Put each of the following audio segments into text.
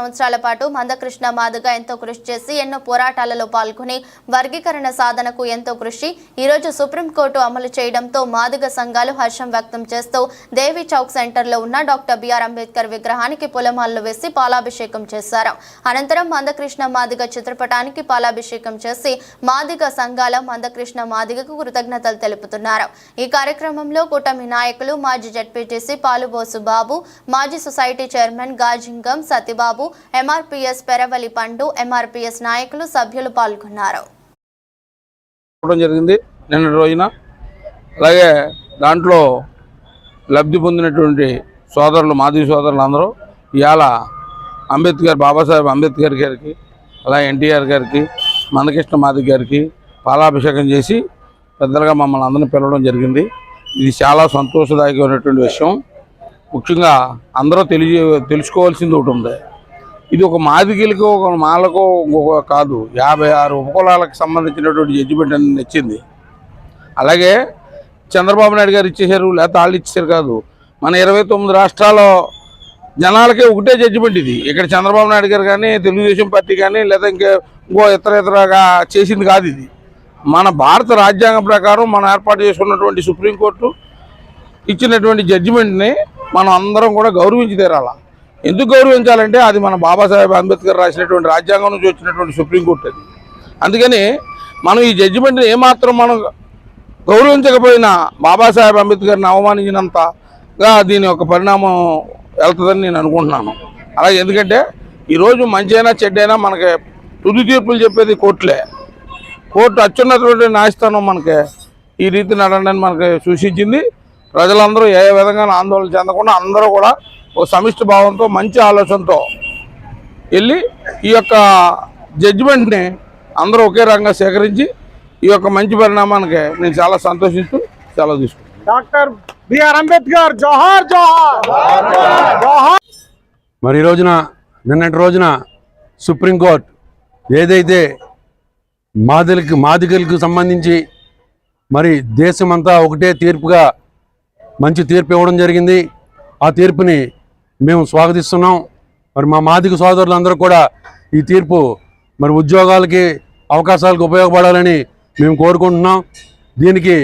సంవత్సరాల పాటు మందకృష్ణ మాదుగా ఎంతో కృషి చేసి ఎన్నో పోరాటాలలో పాల్గొని వర్గీకరణ సాధనకు ఎంతో కృషి. ఈ రోజు సుప్రీంకోర్టు అమలు చేయడంతో మాదిగ సంఘాలు హర్షం వ్యక్తం చేస్తూ దేవి చౌక్ సెంటర్లో ఉన్న డాక్టర్ బిఆర్ అంబేద్కర్ విగ్రహానికి పొలమాలను వేసి పాలాభిషేకం చేశారు. అనంతరం మందకృష్ణ మాదిగ చిత్రపటానికి పాలాభిషేకం చేసి మాదిగ సంఘాల మందకృష్ణ మాదిగకు కృతజ్ఞతలు తెలుపుతున్నారు. ఈ కార్యక్రమంలో కూటమి నాయకులు మాజీ జడ్పీటీసీ పాలుబోసు బాబు మాజీ society chairman Gajingam Satibabu MRPS Peravali Pandu MRPS నాయకులు సభ్యులు పాల్గొన్నారు. జరిగింది. నిన్న రోజున అలాగే దాంట్లో లబ్ధి పొందినటువంటి సోదరులు మాజీ సోదరులు అందరూ ఇవాళ అంబేద్కర్ బాబాసాహెబ్ అంబేద్కర్ గారికి అలాగే ఎన్టీఆర్ గారికి మందకృష్ణ మాధవ్ గారికి పాలాభిషేకం చేసి పెద్దలుగా మమ్మల్ని అందరిని పిలవడం జరిగింది. ఇది చాలా సంతోషదాయకమైనటువంటి విషయం. ముఖ్యంగా అందరూ తెలియ తెలుసుకోవాల్సింది ఒకటి ఉంది. ఇది ఒక మాదిగలకు ఒక మాలకు ఒక కాదు. యాభై ఆరు ఉపకులాలకు సంబంధించినటువంటి జడ్జిమెంట్ అని నచ్చింది. అలాగే చంద్రబాబు నాయుడు గారు ఇచ్చేశారు లేకపోతే వాళ్ళు ఇచ్చేసారు కాదు. మన ఇరవై తొమ్మిది రాష్ట్రాల జనాలకే ఒకటే జడ్జిమెంట్ ఇది. ఇక్కడ చంద్రబాబు నాయుడు గారు కానీ తెలుగుదేశం పార్టీ కానీ లేదా ఇంకా ఇంకో ఇతర ఇతరగా చేసింది కాదు ఇది. మన భారత రాజ్యాంగం ప్రకారం మనం ఏర్పాటు చేసుకున్నటువంటి సుప్రీంకోర్టు ఇచ్చినటువంటి జడ్జిమెంట్ని మనం అందరం కూడా గౌరవించి తీరాలా? ఎందుకు గౌరవించాలంటే అది మన బాబాసాహెబ్ అంబేద్కర్ రాసినటువంటి రాజ్యాంగం నుంచి వచ్చినటువంటి సుప్రీంకోర్టు అది. అందుకని మనం ఈ జడ్జిమెంట్ని ఏమాత్రం మనం గౌరవించకపోయినా బాబాసాహెబ్ అంబేద్కర్ని అవమానించినంతగా దీని యొక్క పరిణామం వెళ్తుందని నేను అనుకుంటున్నాను. అలాగే ఎందుకంటే ఈరోజు మంచైనా చెడ్డైనా మనకి తుది తీర్పులు చెప్పేది కోర్టులే. కోర్టు అత్యున్నతమైన న్యాయస్థానం మనకి ఈ రీతి నడనని మనకి సూచించింది. ప్రజలందరూ ఏ విధంగా ఆందోళన చెందకుండా అందరూ కూడా ఒక సమిష్టి భావంతో మంచి ఆలోచనతో వెళ్ళి ఈ యొక్క జడ్జిమెంట్ని అందరూ ఒకే రకంగా సేకరించి ఈ యొక్క మంచి పరిణామానికి నేను చాలా సంతోషిస్తూ సెలవు తీసుకుంటాను డాక్టర్ బిఆర్ అంబేద్కర్ జోహార్ జోహార్! జోహార్! మరి ఈ రోజున నిన్నటి రోజున సుప్రీంకోర్టు ఏదైతే మాదిలకు మాదిగలకు సంబంధించి మరి దేశమంతా ఒకటే తీర్పుగా మంచి తీర్పు ఇవ్వడం జరిగింది. ఆ తీర్పుని మేము స్వాగతిస్తున్నాం. మరి మా మాదిక సోదరులందరూ కూడా ఈ తీర్పు మరి ఉద్యోగాలకి అవకాశాలకు ఉపయోగపడాలని మేము కోరుకుంటున్నాం. దీనికి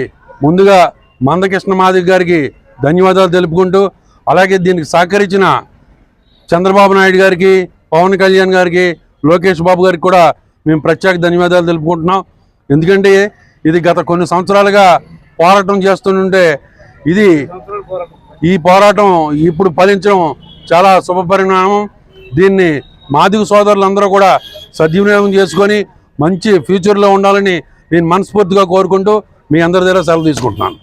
ముందుగా మందకృష్ణ మాదిక్ గారికి ధన్యవాదాలు తెలుపుకుంటూ అలాగే దీనికి సహకరించిన చంద్రబాబు నాయుడు గారికి పవన్ కళ్యాణ్ గారికి లోకేష్ బాబు గారికి కూడా మేము ప్రత్యేక ధన్యవాదాలు తెలుపుకుంటున్నాం. ఎందుకంటే ఇది గత కొన్ని సంవత్సరాలుగా పోరాటం చేస్తుంటే ఇది ఈ పోరాటం ఇప్పుడు ఫలించడం చాలా శుభ పరిణామం దీన్ని మాదిగ సోదరులందరూ కూడా సద్వినియోగం చేసుకొని మంచి ఫ్యూచర్లో ఉండాలని నేను మనస్ఫూర్తిగా కోరుకుంటూ మీ అందరి దగ్గర సెలవు తీసుకుంటున్నాను.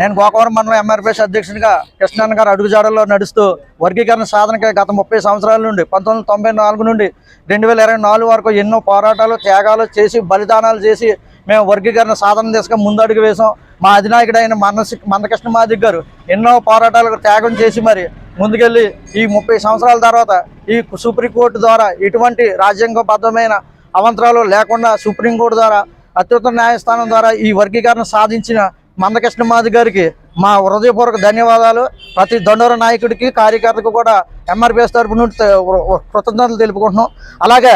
నేను గోకవరం మండలం ఎంఆర్పిఎస్ అధ్యక్షునిగా కృష్ణన్ గారు అడుగుజాడల్లో నడుస్తూ వర్గీకరణ సాధనకై గత ముప్పై సంవత్సరాల నుండి పంతొమ్మిది తొంభై నాలుగు నుండి రెండు వేల ఇరవై నాలుగు వరకు ఎన్నో పోరాటాలు త్యాగాలు చేసి బలిదానాలు చేసి మేము వర్గీకరణ సాధన దిశగా ముందడుగు వేసాం. మా అధినాయకుడైన మనసి మందకృష్ణ మాదిక్ గారు ఎన్నో పోరాటాలకు త్యాగం చేసి మరి ముందుకెళ్ళి ఈ ముప్పై సంవత్సరాల తర్వాత ఈ సుప్రీంకోర్టు ద్వారా ఎటువంటి రాజ్యాంగబద్ధమైన అవంతరాలు లేకుండా సుప్రీంకోర్టు ద్వారా అత్యుత్తమ న్యాయస్థానం ద్వారా ఈ వర్గీకరణ సాధించిన మందకృష్ణ మాది గారికి మా హృదయపూర్వక ధన్యవాదాలు. ప్రతి దండోర నాయకుడికి కార్యకర్తకు కూడా ఎంఆర్పిఎస్ తరపు నుండి కృతజ్ఞతలు తెలుపుకుంటున్నాం. అలాగే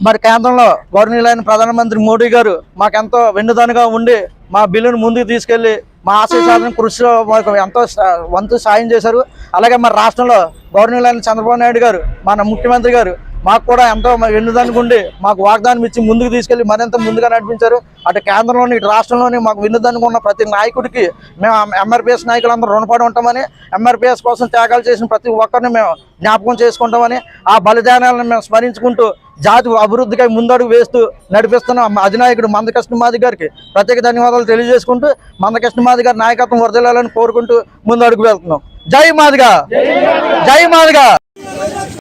మరి కేంద్రంలో గౌరవనీయులైన ప్రధానమంత్రి మోడీ గారు మాకెంతో వెన్నుదనుగా ఉండి మా బిల్లును ముందుకు తీసుకెళ్ళి మా సాధన కృషిలో మాకు ఎంతో వంతు సాయం చేశారు. అలాగే మన రాష్ట్రంలో గౌరవనీయులైన చంద్రబాబు నాయుడు గారు మన ముఖ్యమంత్రి గారు మాకు కూడా ఎంతో వెన్నుదనుకుండి మాకు వాగ్దానం ఇచ్చి ముందుకు తీసుకెళ్ళి మరింత ముందుగా నడిపించారు. అటు కేంద్రంలోని ఇటు రాష్ట్రంలోని మాకు వెన్నుదనుకున్న ప్రతి నాయకుడికి మేము ఎంఆర్పిఎస్ నాయకులందరూ రుణపడి ఉంటామని ఎంఆర్పిఎస్ కోసం త్యాగాలు చేసిన ప్రతి ఒక్కరిని మేము జ్ఞాపకం చేసుకుంటామని ఆ బలిదానాలను మేము స్మరించుకుంటూ జాతి అభివృద్ధికై ముందడుగు వేస్తూ నడిపిస్తున్న అధినాయకుడు మందకృష్ణ మాది గారికి ప్రత్యేక ధన్యవాదాలు తెలియజేసుకుంటూ మందకృష్ణ మాది గారి నాయకత్వం వరదలాలని కోరుకుంటూ ముందడుగు వెళ్తున్నాం జై మాదిగా! జై మాదిగా!